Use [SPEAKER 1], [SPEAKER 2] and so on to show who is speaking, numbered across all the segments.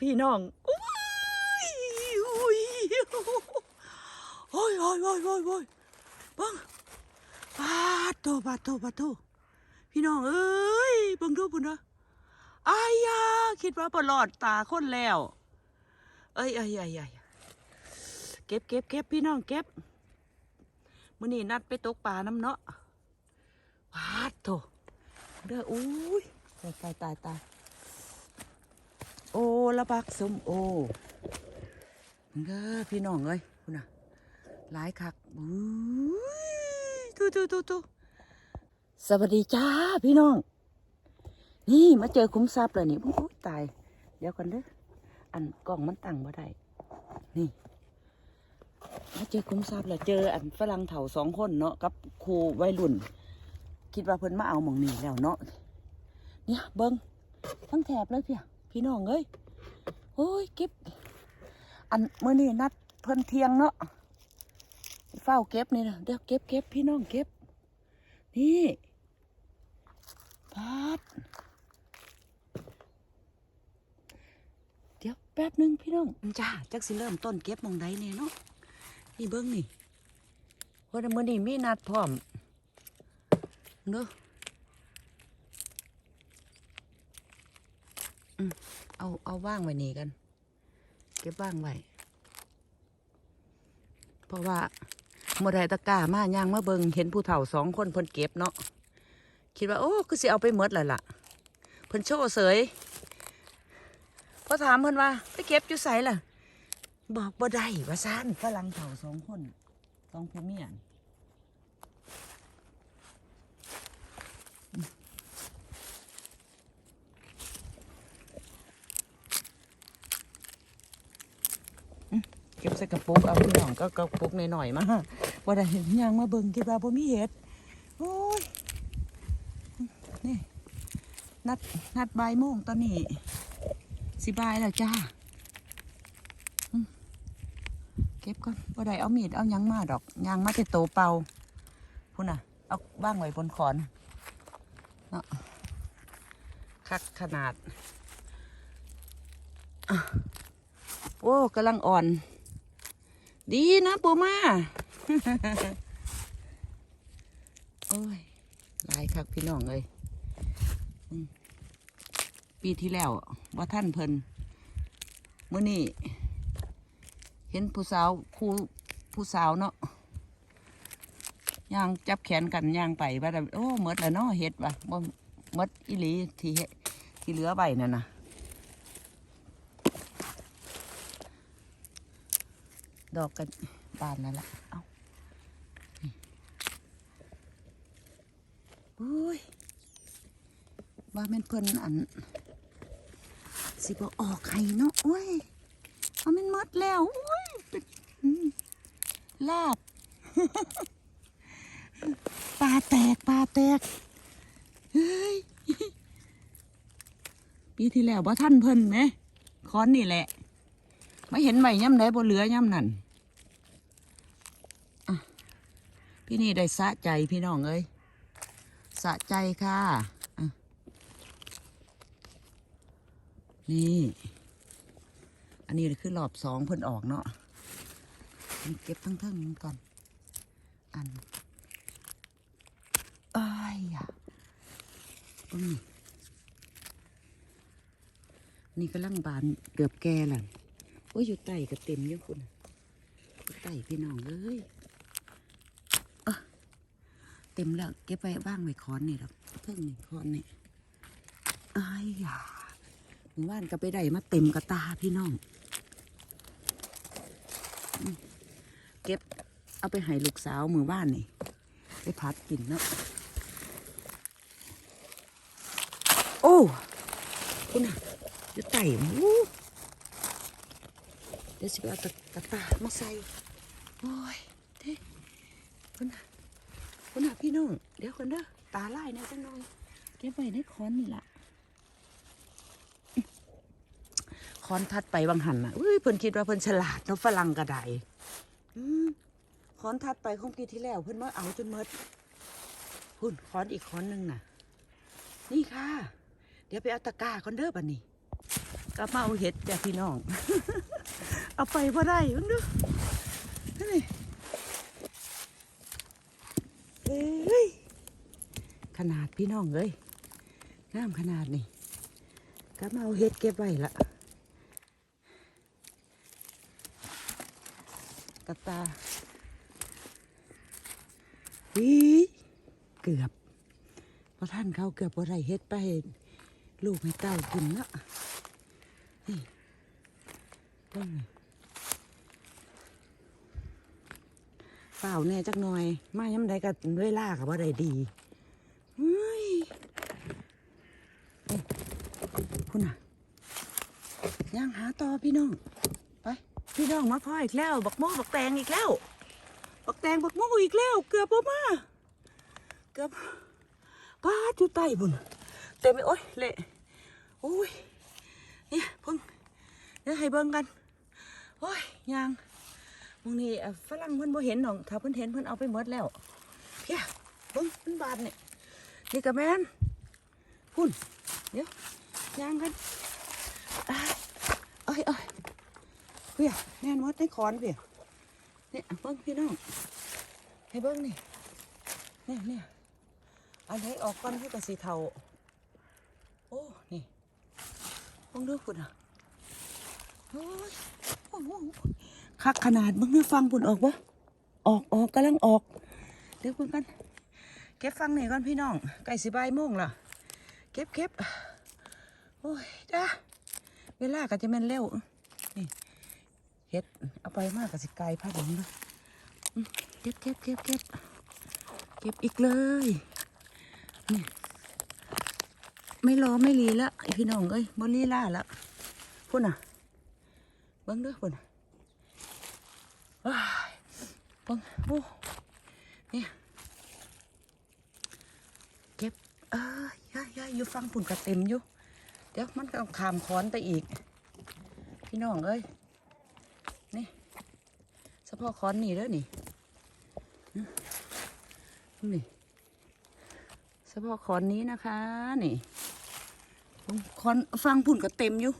[SPEAKER 1] พี่น้องอุ้ยอุ้ยโอ้ยโอ้ยโอ้ยโอ้ยโอ้ยบังปาโตปาดโตปาดโตพี่น้องเอ้ยบังดูปุ่นะอายยาคิดว่าปลอดตาคนแล้ว เอ้ยเอ้ยเอ้ยเอ้ยเก็บเก็บเก็บพี่น้องเก็บมื้อนี้นัดไปตกปลาน้ำเนาะปาดโตเด้ออุ้ยตายตายตาย โอละบักสมโอเด้อพี่น้องเอ้ยคุณน่ะหลายคักบุ้ยทุทุทุทุสวัสดีจ้าพี่น้อง นี่มาเจอคุ้มทรัพย์เลยนี่โอ้ยตาย เดี๋ยวกันเด้ออันกล่องมันตั้งบ่ได้นี่มาเจอคุ้มทรัพย์เลยเจออันฝรั่งเถาสองคนเนาะกับครูวัยรุ่น คิดว่าเพิ่นมาเอาหมองนี่แล้วเนาะเนี่ยเบิ้งทั้งแถบเลยเพี่อ พี่น้องเอ้ยโอ้ยเก็บ อันเมื่อนี้นัดเพิ่นเที่ยงเนาะเฝ้าเก็บนี่นะเดี๋ยวเก็บเก็บพี่น้องเก็บ นี่พัดเดี๋ยวแป๊บหนึงพี่น้องจ้าจักสิเริ่มต้นเก็บมองใดเนี่ยเนาะนี่เบิ้งนี่เพราะว่ามื่อนี้มีนัดพร้อมเนาะ เอาเอาว่างไว้นี่กัน เก็บว่างไว้เพราะว่าโมไดตะกร้ามาย่างมาเบิงเห็นผู้เฒ่าสองคนเพิ่นเก็บเนาะคิดว่าโอ้คือสิเอาไปหมดแล้วล่ะเพิ่นโชว์เสยพอถามเพิ่นว่า ไปเก็บอยู่ไสล่ะ บอกบ่ได้ว่าซ่านฝรั่งเฒ่าสองคนสองผู้เมียนเกระปุกเอาพี่น้องก็กระปุกหน่อยๆมาว่าได้เห็นยางมาเบิ่งคิดว่าบ่มีเห็ดโอ้ยนี่นัดนัดบ่ายโมงตอนนี้สิบายแล้วจ้าเก็บก่อนบ่ได้เอามีดเอายังมาดอกยางมาแต่โตเป่าพุ่นน่ะ เอาบ้างไว้บนขอนเนาะคักขนาดโอ้กำลังอ่อน ดีนะปูมาโอ้ยลายคักพี่น้องเลยปีที่แล้วว่าท่านเพิ่นเมื่อนี่เห็นผู้สาวครูผู้สาวเนาะย่างจับแขนกันย่างไปว่าแต่โอ้หมดแล้วเนาะเฮ็ดว่ะบ่หมดอีหลีที่ที่เหลือใบนั่นน่ะ ดอกกันบานนั่นแหละเอาอุ้ยว่าแม่นเพิ่นอัน สิบออกไข่เนาะโอ้ยเอามันมดแล้วโอ้ยเป็นลาบปลาแตกปลาแตกเฮ้ยปีที่แล้วว่าท่านเพิ่นไหมค้อนนี่แหละ ไม่เห็นใบย่ำไหนบ่เหลือย่ำนั่นอะพี่นี่ได้สะใจพี่น้องเอ้ยสะใจค่ะะนี่ อันนี้คือรอบสองเพิ่นออกเนาะเก็บทั้งเทิงก่อน อันเอ้ยอะนี่กำลังบานเกือบแก่แล้ว โอ้ยอยู่ไต่ก็เต็มอยู่คุณอยู่ไต่พี่น้องเอ้ยเอะเต็มแล้วเก็บไปบ้างไว้คอนนี่หรอกเพิ่งนี่คอนนี่ไอ้ายยาหมู่บ้านก็ไปได้มาเต็มกระตาพี่น้องอืมเก็บเอาไปให้ลูกสาวมือบ้านนี่ไปพัดกินเนาะโอ้คุณน่ะอยู่ไต่หมู เดี๋ยวสิไปเอาตะกะตามาใส่โอ้ยเด้คุณน่ะคุณน่ะพี่น้อง เดี๋ยวคนเด้อตาไล่นะจังหน่อยเก็บไว้ในคอนนี่ล่ะคอนทัดไปบางหันน่ะอุ้ยเพิ่นคิดว่าเพิ่นฉลาดเนาะฝรั่งกระไดอืมคอนทัดไปของปีที่แล้ว เพิ่นมาเอาจนหมดพุ่นคอนอีกคอนหนึงน่ะ นี่ค่ะ เดี๋ยวไปเอาตะกร้าคอนเด้อบัดนี้กลับมาเอาเห็ดจ้ะพี่น้อง เอาไปพอได้มึงดูนี่เอ้ยขนาดพี่น้องเลยงามขนาดนี่กลับมาเอาเห็ดเก็บไว้ละกระตาวิเกือบเพอท่านเขาเกือบพอได้เฮ็ดไปลูกให้เต้ากินละนี่เบิ่ง เปล่าแน่จักหน่อย มาย้ำใดก็เวลากับว่าได้ดีเฮ้ยคุณน่ะย่างหาต่อพี่น้อง ไป พี่น้องมาพ่ออีกแล้ว บักโมบักแตงอีกแล้ว บักแตงบักโมอีกแล้ว เกือบบ่มา เกือบป้าดอยู่ใต้บุญเต็มไปโอ้ยเละโอ้ยเนี่ยพิ่งเดี๋ยวให้เบิ่งกัน โอ้ยยาง มองนี่อ่อฝรั่งเพิ่นบ่เห็นหรอกถ้าเพิ่นเห็นเพิ่นเอาไปหมดแล้วเพี้ยบิ่งมันบาดเนี่ยนี่ก็แมนพุ่นเดี๋ยวยางกันเอ้ยเอ้ยเพี้ยแม่นหมดในขอนเพียเนี่ยเบิ่งพี่น้องให้เบิ่งนี่เนี่ยเนี่ยอันไหนออกก่อนคือกระสีเทาโอ้นี่มองดูคุณอะโอ้ยโอ้โห คักขนาดมึงเนี่ยฟังปุ่นออกปะออกออกกำลังออก เดี๋ยวคุณกัน เก็บฟังหน่อยก่อนพี่น้องไก่สิบายโมงล่ะ เก็บเก็บโอ้ยจ้าเวลาก็จะแม่นเร็วนี่เฮ็ดเอาไปมากกับสิไก่ผ้าผมด้วยเก็บเก็บเก็บเก็บเก็บอีกเลยนี่ไม่รอไม่รีละพี่น้องเอ้ยบอลีล่าละพุ่นอะเบิ้งเด้อพุ่นน่ะ เบิ้งโอ้เนี่ยเก็บเอ้ยย่าย่าอยู่ฟังพุ่นกระเต็มอยู่ เดี๋ยวมันก็ต้องขามค้อนไปอีก พี่น้องเอ้ย นี่เฉพาะค้อนนี่เด้อนี่นี่เฉพาะขอนนี้นะคะ นี่ขอนฟังผุ่นก็เต็มอยู่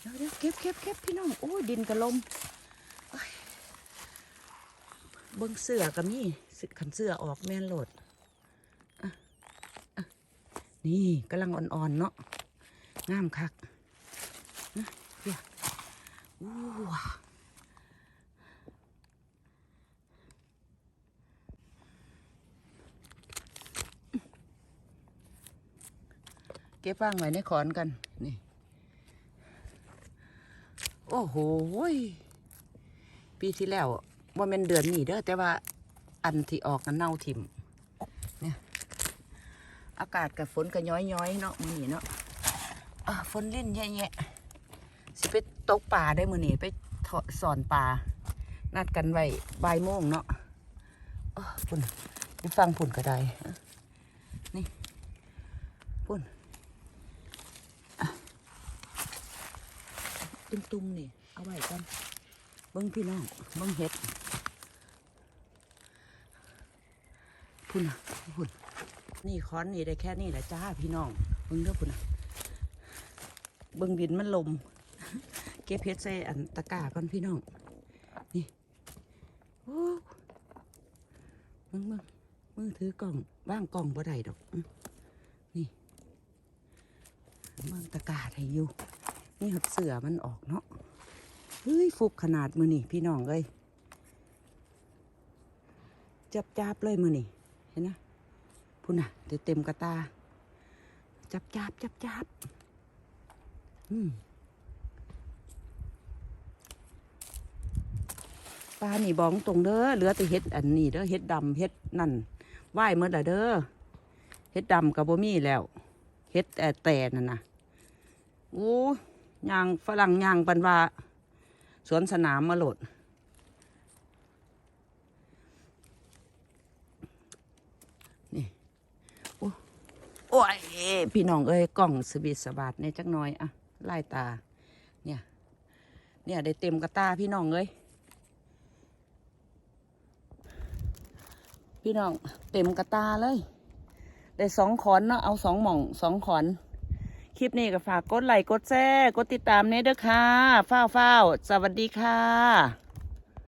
[SPEAKER 1] เดี๋ยวเดี๋ยวเก็บเก็บเก็บพี่น้อง โอ้ยดินกระลม เบิ้งเสือกับนี่ขันเสือออกแม่นโหลดนี่กำลังอ่อนๆเนาะงามคักเดี๋ยวอู้ว้าเก็บว่างไว้ในขอนกันนี่โอ้โหปีที่แล้ว ว่าเป็นเดือนนี้เด้อแต่ว่าอันที่ออกกันเน่าถิ่มเนี่ยอากาศกับฝนกับย้อยย้อยๆเนาะมือนี้เนาะฝนลิ่นแย่ๆสิไปตกป่าได้มือนี้ไปถาะสอนป่านัดกันไว้บ่ายโมงเนาะอ้อพุ่นไปฟังพุ่นก็ได้นี่พุ่นตุ้มๆนี่เอาไว้กัน บิ้งพี่น้องเบิ้งเห็ดพุ่นอะพุ่นนี่ค้อนนี่ได้แค่นี้แหละจ้าพี่น้องเบิ้งเด้อพุ่นอะเบิ้งดินมันลม เก็บเห็ดใส่อันตะกร้าก่อนพี่น้องนี่โอ้เบิ้งเบิ้งมือถือกล่องว่างกล่องบ่ได้ดอกนี่เบิ้งตะกร้าให้อยู่นี่หัดเสือมันออกเนาะ เฮ้ยฟุกขนาดมือนี่พี่น้องเลยจับจับเลยมือนี่เห็นนะพุ่นน่ะเต็มกระตา จับจับจับจับอืมปลาหนีบองตรงเด้อเหลือแต่เห็ดอันนี้เด้อเห็ดดำเห็ดนั่นไหวเมื่อละเด้อเห็ดดำกับบ่มีแล้วเห็ดแต่แต่นั่นนะโอ้ยางฝรั่งยางปันว่า สวนสนามมาโหลด นี่โอ้ยพี่น้องเอ้ยกล่องสบิดสบาดในจักหน้อยอะไล่ตา เนี่ย เนี่ยได้เต็มกระตาพี่น้องเอ้ยพี่น้องเต็มกระตาเลย ได้สองขอนเนาะเอาสองหม่องสองขอน คลิปนี้ก็ฝากกดไลค์กดแชร์กดติดตามเนเด้อค่ะ ฟ้าวฟ้าวสวัสดีค่ะ